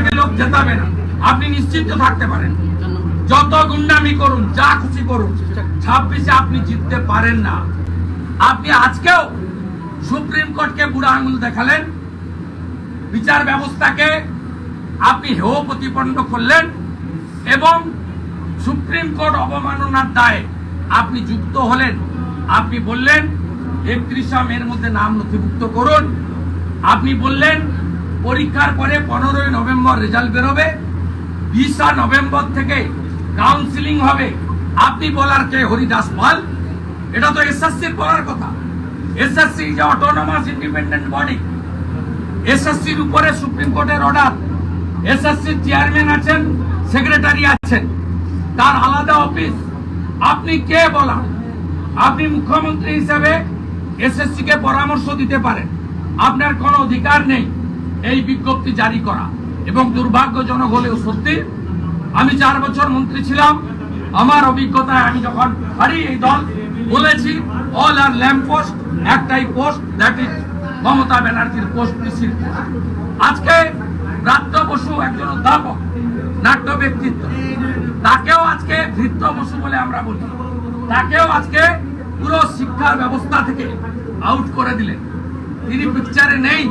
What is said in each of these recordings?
থেকে লোক জেতাবে না। আপনি নিশ্চিন্ত থাকতে পারেন। যত গুন্ডামি করুন, যা খুশি করুন, ছাব্বিশে আপনি জিততে পারেন না। আপনি আজকেও সুপ্রিম কোর্টকে বুড়া আঙুল দেখালেন। বিচার ব্যবস্থাকে আপনি হেয় প্রতিপন্ন করলেন এবং সুপ্রিম কোর্ট অবমাননার দায়ে আপনি যুক্ত হলেন। আপনি বললেন, একত্রিশা মের মধ্যে নাম নথিভুক্ত করুন। আপনি বললেন পরীক্ষার পরে পনেরোই নভেম্বর রেজাল্ট বেরোবে বিশা নভেম্বর থেকে কাউন্সিলিং হবে। আপনি বলার কে? হরিদাস পাল। এটা তো এসএসসির বলার কথা। এসএসসি যে অটোনমাস ইন্ডিপেন্ডেন্ট বডি এসএসসির উপরে সুপ্রিম কোর্টের অর্ডার এসএসসির চেয়ারম্যান আছেন সেক্রেটারি আছেন। তার আলাদা অফিস আপনি কে বলা আপনি মুখ্যমন্ত্রী হিসেবে এসএসসি কে পরামর্শ দিতে পারেন। আপনার কোনো অধিকার নেই। এই বিজ্ঞপ্তি জারি করা। এবং দুর্ভাগ্যজনক হলেও সত্যি, আমি চার বছর মন্ত্রী ছিলাম। আমার অভিজ্ঞতায় আমি যখন হারি এই দল, বলেছি অল আর ল্যাম্প পোস্ট একটাই পোস্ট দ্যাট ইজ মমতা ব্যানার্জির পোস্ট পোস্ট আজকে ব্রাত্য বসু একজন অধ্যাপক, নাট্য ব্যক্তিত্ব, তাকেও আজকে ধৃত্য বসু বলে আমরা বলি। তাকেও আজকে পুরো শিক্ষার ব্যবস্থা থেকে আউট করে দিলেন। তিনি পিকচারে নেই।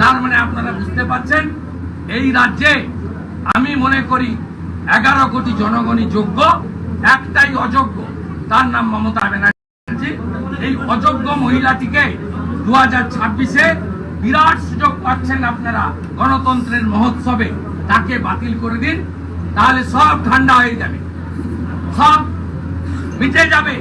তার মানে আপনারা বুঝতে পারছেন, এই রাজ্যে আমি মনে করি এগারো কোটি জনগণই যোগ্য, একটাই অযোগ্য, তার নাম মমতা ব্যানার্জি। এই অযোগ্য মহিলাটিকে দু হাজার ছাব্বিশে বিরাট সুযোগ পাচ্ছেন আপনারা গণতন্ত্রের মহোৎসবে, তাকে বাতিল করে দিন, তাহলে সব ঠান্ডা হয়ে যাবে, সব মিটে যাবে।